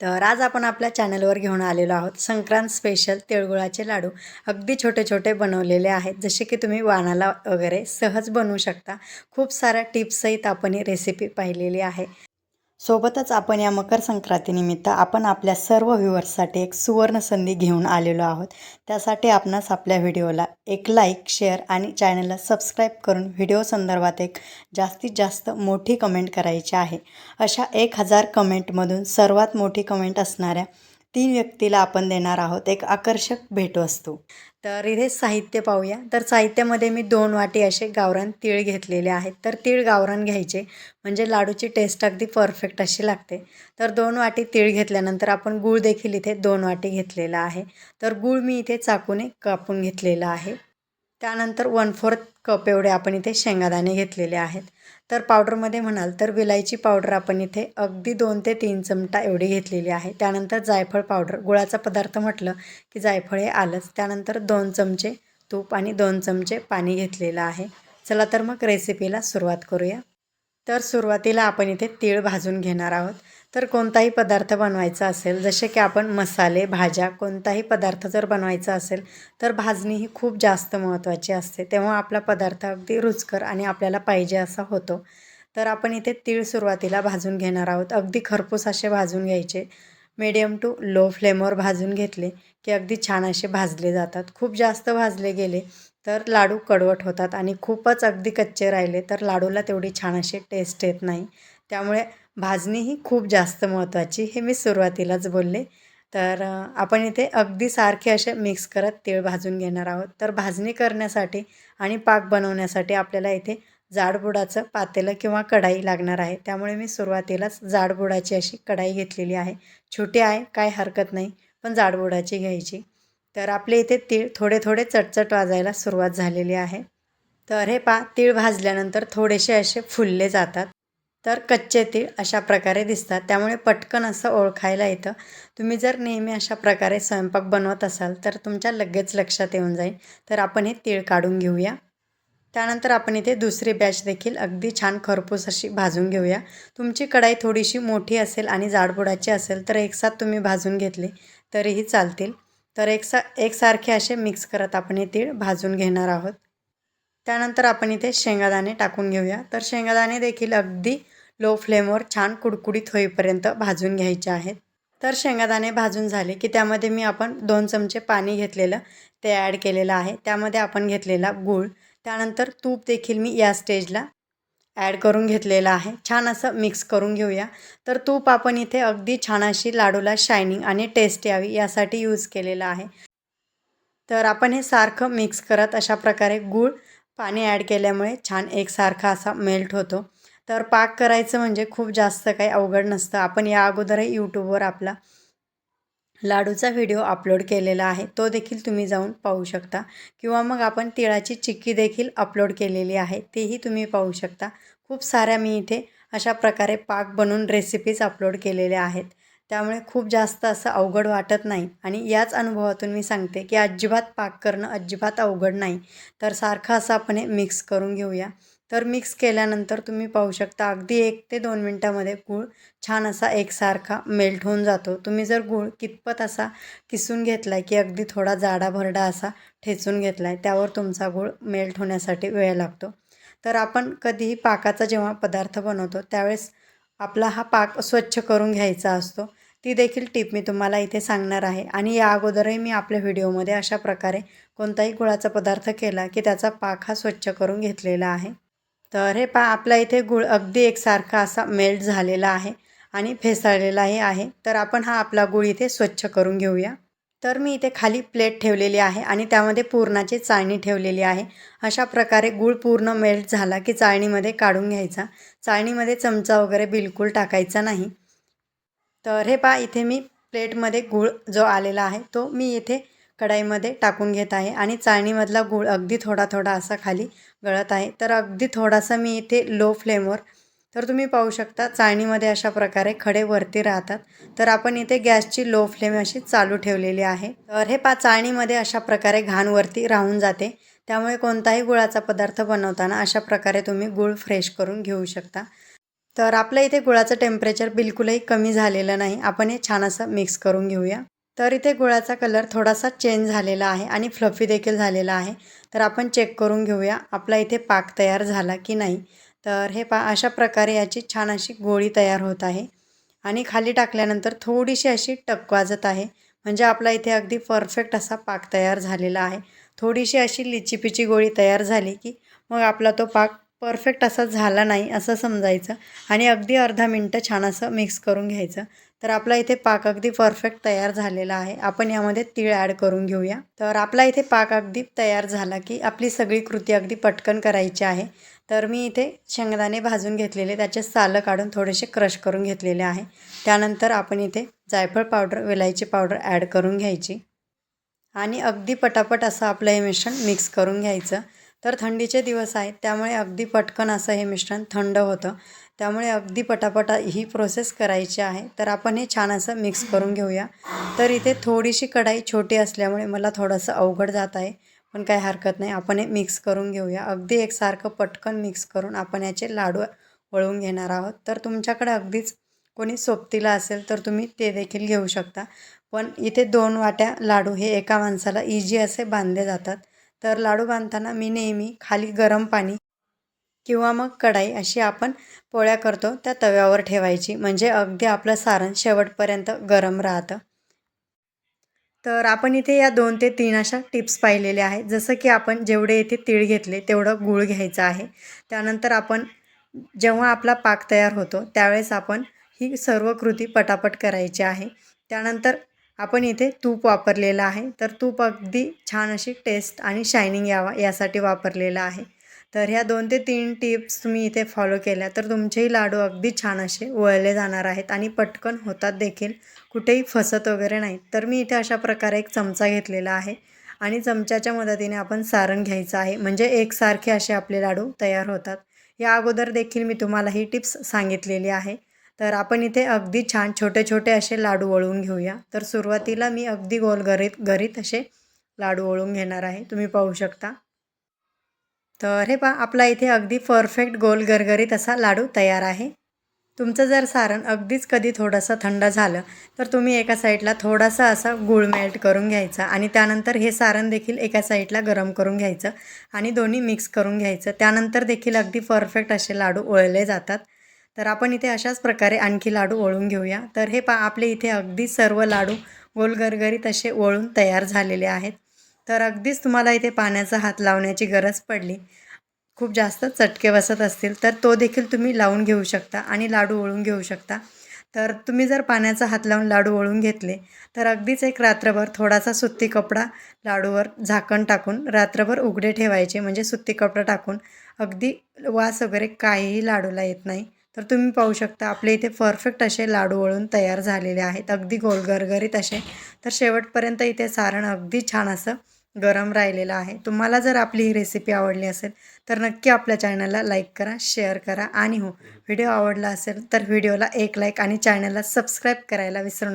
तर आज आपण आपल्या चॅनलवर घेऊन आलेलो आहोत संक्रांत स्पेशल तिळगुळाचे लाडू. अगदी छोटे छोटे बनवलेले आहेत जसे की तुम्ही वाणाला वगैरे सहज बनवू शकता. खूप साऱ्या टिप्ससहित आपण ही रेसिपी पाहिलेली आहे. सोबतच आपण या मकर संक्रांतीनिमित्त आपण आपल्या सर्व व्ह्युअर्ससाठी एक सुवर्ण संधी घेऊन आलेलो आहोत. त्यासाठी आपणास आपल्या व्हिडिओला एक लाईक शेअर आणि चॅनलला सबस्क्राईब करून व्हिडिओ संदर्भात एक जास्तीत जास्त मोठी कमेंट करायची आहे. अशा एक हजार कमेंटमधून सर्वात मोठी कमेंट असणाऱ्या तीन व्यक्तीला आपण देणार आहोत. एक आकर्षक भेटवस्तू तर इथे साहित्य पाहूया. तर साहित्यामध्ये मी दोन वाटी असे गावरान तीळ घेतलेले आहेत. तर तीळ गावरान घ्यायचे. म्हणजे लाडूची टेस्ट अगदी परफेक्ट अशी लागते. तर दोन वाटी तीळ घेतल्यानंतर आपण गूळ देखील इथे दोन वाटी घेतलेला आहे. तर गूळ मी इथे चाकूने कापून घेतलेला आहे. त्यानंतर वन फोर्थ कप एवढे आपण इथे शेंगादाणे घेतलेले आहेत. तर पावडरमध्ये म्हणाल तर विलायची पावडर आपण इथे अगदी दोन ते तीन चमटा एवढी घेतलेली आहे. त्यानंतर जायफळ पावडर गुळाचा पदार्थ म्हटलं की जायफळ हे आलंच. त्यानंतर दोन चमचे तूप आणि दोन चमचे पाणी घेतलेलं आहे. चला तर मग रेसिपीला सुरुवात करूया. तर सुरुवातीला आपण इथे तीळ भाजून घेणार आहोत. तर कोणताही पदार्थ बनवायचा असेल जसे की आपण मसाले भाज्या कोणताही पदार्थ जर बनवायचा असेल तर भाजणी ही खूप जास्त महत्त्वाची असते. तेव्हा आपला पदार्थ अगदी रुचकर आणि आपल्याला पाहिजे असा होतो. तर आपण इथे तीळ सुरुवातीला भाजून घेणार आहोत. अगदी खरपूस असे भाजून घ्यायचे. मीडियम टू लो फ्लेमवर भाजून घेतले की अगदी छान असे भाजले जातात. खूप जास्त भाजले गेले तर लाडू कडवट होतात आणि खूपच अगदी कच्चे राहिले तर लाडूला तेवढी छान अशी टेस्ट येत नाही. त्यामुळे भाजणी ही खूप जास्त महत्त्वाची हे मी सुरुवातीलाच बोलले. तर आपण इथे अगदी सारखे असे मिक्स करत तीळ भाजून घेणार आहोत. तर भाजणी करण्यासाठी आणि पाक बनवण्यासाठी आपल्याला इथे जाडबुडाचं पातेलं किंवा कढाई लागणार आहे. त्यामुळे मी सुरुवातीलाच जाडबुडाची अशी कढाई घेतलेली आहे. छोटी आहे काय हरकत नाही पण जाडबुडाची घ्यायची. तर आपले इथे तीळ थोडे थोडे चटचट वाजायला सुरुवात झालेली आहे. तर हे पा तीळ भाजल्यानंतर थोडेसे असे फुलले जातात. तर कच्चे तीळ अशा प्रकारे दिसतात. त्यामुळे पटकन असं ओळखायला येतं. तुम्ही जर नेहमी अशा प्रकारे स्वयंपाक बनवत असाल तर तुमच्या लगेच लक्षात येऊन जाईल. तर आपण हे तीळ काढून घेऊया. त्यानंतर आपण इथे दुसरी बॅच देखील अगदी छान खरपूस अशी भाजून घेऊया. तुमची कढाई थोडीशी मोठी असेल आणि जाडबुडाची असेल तर एकसाथ तुम्ही भाजून घेतले तरीही चालतील. तर एकसा एकसारखे असे मिक्स करत आपण हे तीळ भाजून घेणार आहोत. त्यानंतर आपण इथे शेंगादाणे टाकून घेऊया. तर शेंगादाणे देखील अगदी लो फ्लेमवर छान कुडकुडीत होईपर्यंत भाजून घ्यायचे आहेत. तर शेंगादाणे भाजून झाले की त्यामध्ये मी आपण दोन चमचे पाणी घेतलेलं ते ॲड केलेलं आहे. त्यामध्ये आपण घेतलेला गूळ त्यानंतर तूप देखील मी या स्टेजला ॲड करून घेतलेलं आहे. छान असं मिक्स करून घेऊया. तर तूप आपण इथे अगदी छान अशी लाडूला शायनिंग आणि टेस्ट यावी यासाठी यूज केलेलं आहे. तर आपण हे सारखं मिक्स करत अशा प्रकारे गूळ पाणी ॲड केल्यामुळे छान एकसारखा असा मेल्ट होतो. तर पाक करायचं म्हणजे खूप जास्त काही अवघड नसतं. आपण या अगोदरही यूट्यूबवर आपला लाडूचा व्हिडिओ अपलोड केलेला आहे. तो देखील तुम्ही जाऊन पाहू शकता. किंवा मग आपण तिळाची चिक्की देखील अपलोड केलेली आहे. तेही तुम्ही पाहू शकता. खूप साऱ्या मी इथे अशा प्रकारे पाक बनवून रेसिपीज अपलोड केलेल्या आहेत. त्यामुळे खूप जास्त असं अवघड वाटत नाही. आणि याच अनुभवातून मी सांगते की अजिबात पाक करणं अजिबात अवघड नाही. तर सारखं असं आपण हे मिक्स करून घेऊया. तर मिक्स केल्यानंतर तुम्ही पाहू शकता अगदी एक ते दोन मिनटामध्ये गूळ छान असा एकसारखा मेल्ट होऊन जातो. तुम्ही जर गूळ कितपत असा किसून घेतला आहे की अगदी थोडा जाडा भरडा असा ठेचून घेतला आहे त्यावर तुमचा गूळ मेल्ट होण्यासाठी वेळ लागतो. तर आपण कधीही पाकाचा जेव्हा पदार्थ बनवतो त्यावेळेस आपला हा पाक स्वच्छ करून घ्यायचा असतो. ती देखील टीप मी तुम्हाला इथे सांगणार आहे. आणि या अगोदरही मी आपल्या व्हिडिओमध्ये अशा प्रकारे कोणताही गुळाचा पदार्थ केला की त्याचा पाक हा स्वच्छ करून घेतलेला आहे. तर हे पा आपला इथे गुळ अगदी एकसारखा असा मेल्ट झालेला आहे आणि फेसाळलेलाही आहे. तर आपण हा आपला गुळ इथे स्वच्छ करून घेऊया. तर मी इथे खाली प्लेट ठेवलेली आहे आणि त्यामध्ये पूर्णाची चाळणी ठेवलेली आहे. अशा प्रकारे गूळ पूर्ण मेल्ट झाला की चाळणीमध्ये काढून घ्यायचा. चाळणीमध्ये चमचा वगैरे बिलकुल टाकायचा नाही. तर हे पा इथे मी प्लेटमध्ये गूळ जो आलेला आहे तो मी इथे कढाईमध्ये टाकून घेत आहे आणि चाळणीमधला गूळ अगदी थोडा थोडा असा खाली गळत आहे. तर अगदी थोडासा मी इथे लो फ्लेमवर तर तुम्ही पाहू शकता चाळणीमध्ये अशा प्रकारे खडे वरती राहतात. तर आपण इथे गॅसची लो फ्लेम अशी चालू ठेवलेली आहे. तर हे पा चाळणीमध्ये अशा प्रकारे घाण वरती राहून जाते. त्यामुळे कोणताही गुळाचा पदार्थ बनवताना अशा प्रकारे तुम्ही गूळ फ्रेश करून घेऊ शकता. तर आपलं इथे गुळाचं टेम्परेचर बिलकुलही कमी झालेलं नाही. आपण हे छान असं मिक्स करून घेऊया. तर इथे गुळाचा कलर थोडासा चेंज झालेला आहे आणि फ्लफी देखील झालेला आहे. तर आपण चेक करून घेऊया आपला इथे पाक तयार झाला की नाही. तर हे पा अशा प्रकारे याची छान अशी गोळी तयार होत आहे. आणि खाली टाकल्यानंतर थोडीशी अशी टक वाजत आहे. म्हणजे आपला इथे अगदी परफेक्ट असा पाक तयार झालेला आहे. थोडीशी अशी लिचिपिची गोळी तयार झाली की मग आपला तो पाक परफेक्ट असा झाला नाही असं समजायचं. आणि अगदी अर्धा मिनटं छान असं मिक्स करून घ्यायचं. तर आपला इथे पाक अगदी परफेक्ट तयार झालेला आहे. आपण यामध्ये तीळ ॲड करून घेऊया. तर आपला इथे पाक अगदी तयार झाला की आपली सगळी कृती अगदी पटकन करायची आहे. तर मी इथे शेंगदाणे भाजून घेतलेले त्याचे सालं काढून थोडेसे क्रश करून घेतलेले आहे. त्यानंतर आपण इथे जायफळ पावडर वेलायची पावडर ॲड करून घ्यायची. आणि अगदी पटापट असं आपलं हे मिश्रण मिक्स करून घ्यायचं. तर थंडीचे दिवस आहेत त्यामुळे अगदी पटकन असं हे मिश्रण थंड होतं. त्यामुळे अगदी पटापट ही प्रोसेस करायची आहे. तर आपण हे छान असं मिक्स करून घेऊया. तर इथे थोडीशी कढाई छोटी असल्यामुळे मला थोडंसं अवघड जात आहे. पण काही हरकत नाही आपण हे मिक्स करून घेऊया. अगदी एकसारखं पटकन मिक्स करून आपण याचे लाडू वळवून घेणार आहोत. तर तुमच्याकडे अगदीच कोणी सोबतीला असेल तर तुम्ही ते देखील घेऊ शकता. पण इथे दोन वाट्या लाडू हे एका माणसाला इझी असे बांधले जातात. तर लाडू बांधताना मी नेहमी खाली गरम पाणी किंवा मग कढाई अशी आपण पोळ्या करतो त्या तव्यावर ठेवायची. म्हणजे अगदी आपलं सारण शेवटपर्यंत गरम राहतं. तर आपण इथे या दोन ते तीन अशा टिप्स पाहिलेल्या आहेत. जसं की आपण जेवढे इथे तीळ घेतले तेवढं गूळ घ्यायचं आहे. त्यानंतर आपण जेव्हा आपला पाक तयार होतो त्यावेळेस आपण ही सर्व कृती पटापट करायची आहे. त्यानंतर आपण इथे तूप वापरलेलं आहे. तर तूप अगदी छान अशी टेस्ट आणि शायनिंग यावा यासाठी वापरलेलं आहे. तर ह्या दोन ते तीन टिप्स तुम्ही इथे फॉलो केल्या तर तुमचेही लाडू अगदी छान असे वळले जाणार आहेत आणि पटकन होतात देखील. कुठेही फसत वगैरे नाहीत. तर मी इथे अशा प्रकारे एक चमचा घेतलेला आहे आणि चमच्याच्या मदतीने आपण सारण घ्यायचं आहे. म्हणजे एकसारखे असे आपले लाडू तयार होतात. या अगोदर देखील मी तुम्हाला ही टिप्स सांगितलेली आहे. तर आपण इथे अगदी छान छोटे छोटे असे लाडू वळून घेऊया. तर सुरुवातीला मी अगदी गोल गरीत गरीत असे लाडू वळून घेणार आहे. तुम्ही पाहू शकता. तर हे पहा आपला इथे अगदी परफेक्ट गोल गरगरीत असा लाडू तयार आहे. तुमचं जर सारण अगदीच कधी थोडंसं थंड झालं तर तुम्ही एका साईडला थोडासा असा गुळ मेल्ट करून घ्यायचा आणि त्यानंतर हे सारण देखील एका साईडला गरम करून घ्यायचं आणि दोन्ही मिक्स करून घ्यायचं. त्यानंतर देखील अगदी परफेक्ट असे लाडू ओळले जातात. तर आपण इथे अशाच प्रकारे आणखी लाडू ओळून घेऊया. तर हे पा आपले इथे अगदी सर्व लाडू गोलगरगरीत असे ओळून तयार झालेले आहेत. तर अगदीच तुम्हाला इथे पाण्याचा हात लावण्याची गरज पडली. खूप जास्त चटके बसत असतील तर तो देखील तुम्ही लावून घेऊ शकता आणि लाडू ओळून घेऊ शकता. तर तुम्ही जर पाण्याचा हात लावून लाडू ओळून घेतले तर अगदीच एक रात्रभर थोडासा सुत्ती कपडा लाडूवर झाकण टाकून रात्रभर उघडे ठेवायचे. म्हणजे सुत्ती कपडा टाकून अगदी वास वगैरे काहीही लाडूला येत नाही. तर तुम्ही पाहू शकता आपले इथे परफेक्ट असे लाडू वळून तयार झालेले आहेत. अगदी गोलगरगरीत असे. तर शेवटपर्यंत इथे सारण अगदी छान असं गरम राहिलेलं आहे. तुम्हाला जर आपली ही रेसिपी आवडली असेल तर नक्की आपल्या चॅनलला लाईक करा शेअर करा आणि हो व्हिडिओ आवडला असेल तर व्हिडिओला एक लाईक आणि चॅनलला सबस्क्राईब करायला विसरू नका.